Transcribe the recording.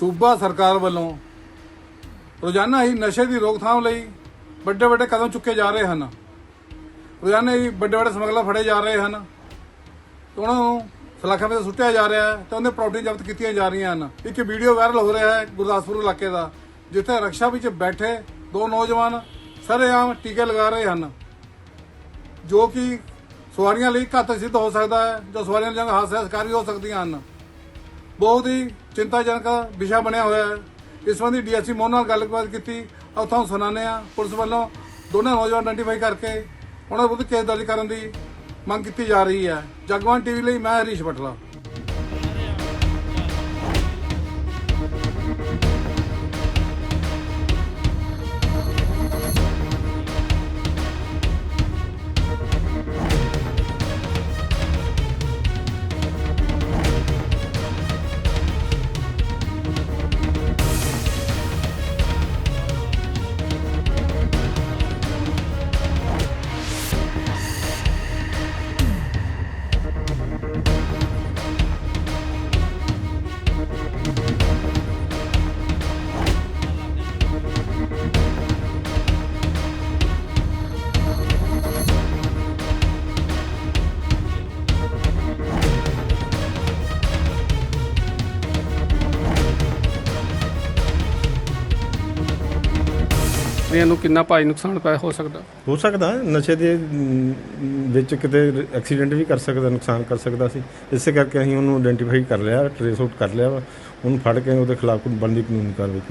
ਸੂਬਾ ਸਰਕਾਰ ਵੱਲੋਂ ਰੋਜ਼ਾਨਾ ਹੀ ਨਸ਼ੇ ਦੀ ਰੋਕਥਾਮ ਲਈ ਵੱਡੇ ਵੱਡੇ ਕਦਮ ਚੁੱਕੇ ਜਾ ਰਹੇ ਹਨ। ਰੋਜ਼ਾਨਾ ਹੀ ਵੱਡੇ ਵੱਡੇ ਸਮਗਲਰ ਫੜੇ ਜਾ ਰਹੇ ਹਨ। ਉਹਨਾਂ ਨੂੰ ਸਲਾਖਾਂ ਵਿੱਚ ਸੁੱਟਿਆ ਜਾ ਰਿਹਾ ਹੈ ਤੇ ਉਹਦੇ ਪ੍ਰਾਪਰਟੀ ਜ਼ਬਤ ਕੀਤੀਆਂ ਜਾ ਰਹੀਆਂ ਹਨ। ਇੱਕ ਵੀਡੀਓ ਵਾਇਰਲ ਹੋ ਰਿਹਾ ਹੈ ਗੁਰਦਾਸਪੁਰ ਇਲਾਕੇ ਦਾ, ਜਿੱਥੇ ਰਕਸ਼ਾ ਵਿੱਚ ਬੈਠੇ ਦੋ ਨੌਜਵਾਨ ਸਰੇਆਮ ਟੀਕੇ ਲਗਾ ਰਹੇ ਹਨ। ਜੋ ਕਿ ਸਵਾਰੀਆਂ ਲਈ ਘਾਤਕ ਸਿੱਧ ਹੋ ਸਕਦਾ ਹੈ, ਜੋ ਸਵਾਰੀਆਂ ਲਈ ਹਾਦਸੇ ਸ਼ਿਕਾਰ ਹੋ ਸਕਦੀਆਂ ਹਨ। ਬਹੁਤ ਹੀ ਚਿੰਤਾਜਨਕ ਵਿਸ਼ਾ ਬਣਿਆ ਹੋਇਆ ਹੈ। ਇਸ ਸੰਬੰਧੀ ਡੀਐਸਸੀ ਮੋਹਨ ਨਾਲ ਗੱਲਬਾਤ ਕੀਤੀ। ਉੱਥੋਂ ਸੁਣਾਉਂਦੇ ਆ ਪੁਲਿਸ ਵੱਲੋਂ ਦੋਨਾਂ ਨੌਜਵਾਨ ਆਇਡੈਂਟੀਫਾਈ ਕਰਕੇ ਉਹਨਾਂ ਵਿਰੁੱਧ ਕੇਸ ਦਰਜ ਕਰਨ ਦੀ ਮੰਗ ਕੀਤੀ ਜਾ ਰਹੀ ਹੈ। ਜਗਬਾਨ ਟੀਵੀ ਲਈ ਮੈਂ ਹਰੀਸ਼ ਬਟਲਾ ਵੀ ਨੂੰ ਕਿੰਨਾ ਭਾਈ ਨੁਕਸਾਨ ਪਿਆ ਹੋ ਸਕਦਾ? ਹੋ ਸਕਦਾ ਨਸ਼ੇ ਦੇ ਅਮ, ਵਿੱਚ ਕਿਤੇ ਐਕਸੀਡੈਂਟ ਵੀ ਕਰ ਸਕਦਾ ਨੁਕਸਾਨ ਕਰ ਸਕਦਾ ਸੀ। ਇਸੇ ਕਰਕੇ ਅਸੀਂ ਉਹਨੂੰ ਆਇਡੈਂਟੀਫਾਈ ਕਰ ਲਿਆ ਟ੍ਰੇਸ ਆਊਟ ਕਰ ਲਿਆ ਵਾ। ਉਹਨੂੰ ਫੜ ਕੇ ਉਹਦੇ ਖਿਲਾਫ ਕੋਈ ਬਣਦੀ ਕਾਨੂੰਨੀ ਕਾਰਵਾਈ ਕੀਤੀ।